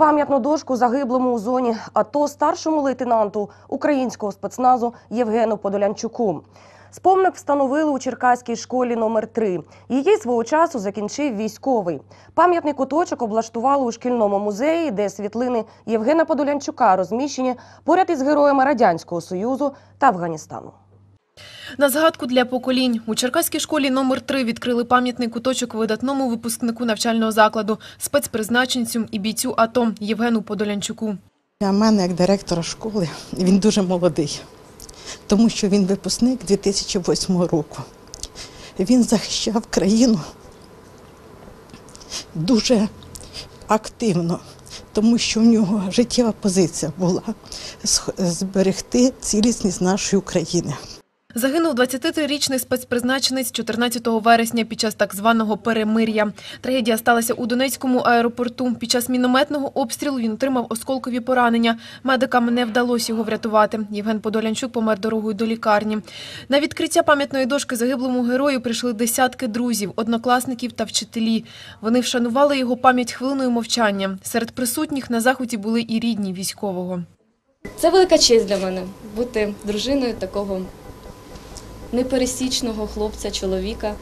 Пам'ятну дошку загиблому у зоні АТО старшому лейтенанту українського спецназу Євгену Подолянчуку. Спомник встановили у Черкаській школі номер 3 Її свого часу закінчив військовий. Пам'ятний куточок облаштували у шкільному музеї, де світлини Євгена Подолянчука розміщені поряд із героями Радянського Союзу та Афганістану. На згадку для поколінь у Черкаській школі номер 3 відкрили пам'ятний куточок видатному випускнику навчального закладу, спецпризначенцю і бійцю АТО Євгену Подолянчуку. Для мене, як директора школи, він дуже молодий, тому що він випускник 2008 року. Він захищав країну дуже активно, тому що в нього життєва позиція була зберегти цілісність нашої України. Загинув 23-річний спецпризначенець 14 вересня під час так званого перемир'я. Трагедія сталася у Донецькому аеропорту. Під час мінометного обстрілу він отримав осколкові поранення. Медикам не вдалося його врятувати. Євген Подолянчук помер дорогою до лікарні. На відкриття пам'ятної дошки загиблому герою прийшли десятки друзів, однокласників та вчителі. Вони вшанували його пам'ять хвилиною мовчання. Серед присутніх на заході були і рідні військового. Це велика честь для мене бути дружиною такого непересічного хлопця, чоловіка.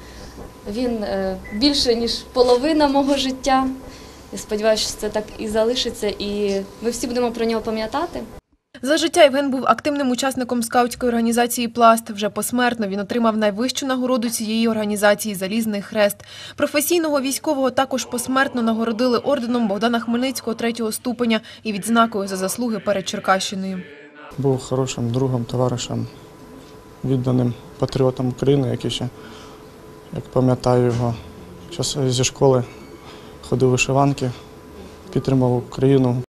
Він е, більше, ніж половина мого життя. Я сподіваюся, що це так і залишиться, і ми всі будемо про нього пам'ятати. За життя Євген був активним учасником скаутської організації «Пласт». Вже посмертно він отримав найвищу нагороду цієї організації «Залізний хрест». Професійного військового також посмертно нагородили орденом Богдана Хмельницького третього ступеня і відзнакою за заслуги перед Черкащиною. Був хорошим другом, товаришем, відданим патріотом України, який ще, як пам'ятаю його, зі школи ходив вишиванки, підтримав Україну,